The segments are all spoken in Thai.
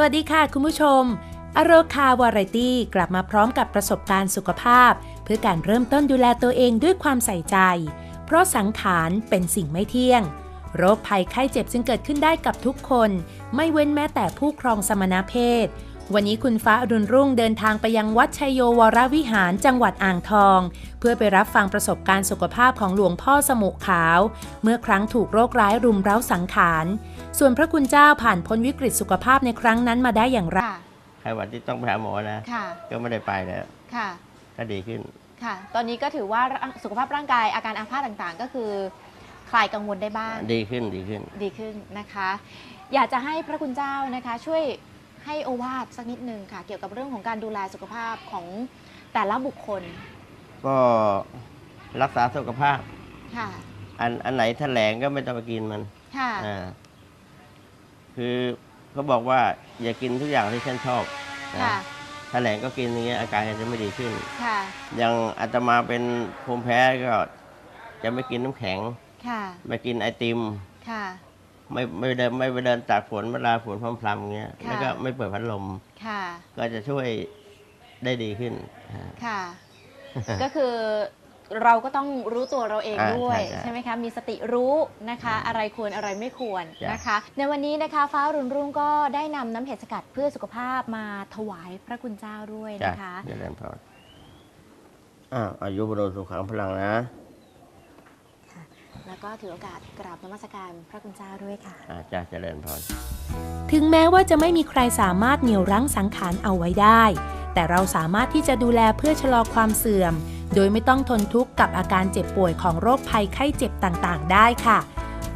สวัสดีค่ะคุณผู้ชม อโรคาวาไรตี้กลับมาพร้อมกับประสบการณ์สุขภาพ เพื่อการเริ่มต้นดูแลตัวเองด้วยความใส่ใจ เพราะสังขารเป็นสิ่งไม่เที่ยง โรคภัยไข้เจ็บจึงเกิดขึ้นได้กับทุกคน ไม่เว้นแม้แต่ผู้ครองสมณเพศ วันนี้คุณฟ้าอรุณรุ่งเดินทางไปยังวัดชัยโยวรวิหารจังหวัดอ่างทอง เพื่อไปรับฟังประสบการณ์สุขภาพของหลวงพ่อสมุขาว เมื่อครั้งถูกโรคร้ายรุมเร้าสังขาร ส่วนพระคุณเจ้าผ่านพ้นวิกฤตสุขภาพในครั้งนั้นมาได้อย่างไรค่ะ ไข้หวัดที่ต้องไปหาหมอนะ ค่ะ ก็ไม่ได้ไปแล้วค่ะ ก็ดีขึ้น ค่ะ ตอนนี้ก็ถือว่าร่างสุขภาพร่างกายอาการอาภาษต่างๆ ก็คือ คลายกังวลได้บ้าง ดีขึ้นดีขึ้น ดีขึ้นนะคะ อยากจะให้พระคุณเจ้านะคะ ช่วย ให้โอวาทสักนิดนึงค่ะ เกี่ยวกับเรื่องของการดูแลสุขภาพของแต่ละบุคคลก็รักษาสุขภาพ ค่ะ อันอันไหนแถลงก็ไม่ต้องไปกินมันค่ะอ่าคือเขาบอกว่าอย่ากินทุกอย่างที่ฉันชอบนะค่ะแถลงก็กินอย่างเงี้ยอาการจะไม่ดีขึ้น ค่ะอย่างอาตมาเป็นภูมิแพ้ก็จะไม่กินน้ำแข็ง ค่ะไม่กินไอติม ค่ะ ไม่ไม่เดินไม่ไปเดินตากฝนเวลาฝนพรำๆเงี้ยค่ะแล้วก็ไม่เปิดพัดลม ค่ะ ก็จะช่วยได้ดีขึ้นอ่าค่ะ ก็คือเราก็ต้องรู้ตัวเราเองอ่าด้วยใช่ใช่ใช่ไหมคะ มีสติรู้นะคะ อะไรควรอะไรไม่ควรจ้ะนะคะ ในวันนี้นะคะ ฟ้ารุ่นรุ่งก็ได้นำน้ำเห็ดสกัดเพื่อสุขภาพมาถวายพระคุณเจ้าด้วยจ้ะนะคะเจริญพรอ้าวอายุบรสุขังพลังนะ แล้วก็ถือโอกาสกราบนมัสการพระคุณเจ้าด้วยค่ะอ่าจ้าเจริญพร ถึงแม้ว่าจะไม่มีใครสามารถเหนี่ยวรั้งสังขารเอาไว้ได้ แต่เราสามารถที่จะดูแลเพื่อชะลอความเสื่อม โดยไม่ต้องทนทุกข์กับอาการเจ็บป่วยของโรคภัยไข้เจ็บต่างๆ ได้ค่ะ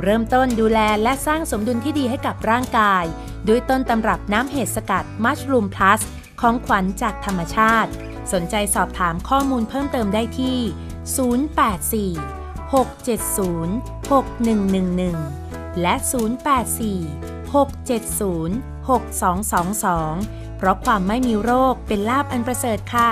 เริ่มต้นดูแลและสร้างสมดุลที่ดีให้กับร่างกาย ด้วยต้นตำรับน้ำเห็ดสกัดมัชรูมพลัสของขวัญจากธรรมชาติ สนใจสอบถามข้อมูลเพิ่มเติมได้ที่ 084 670 6111 และ 084 670 6222 เพราะความไม่มีโรคเป็นลาบอันประเสริฐค่ะ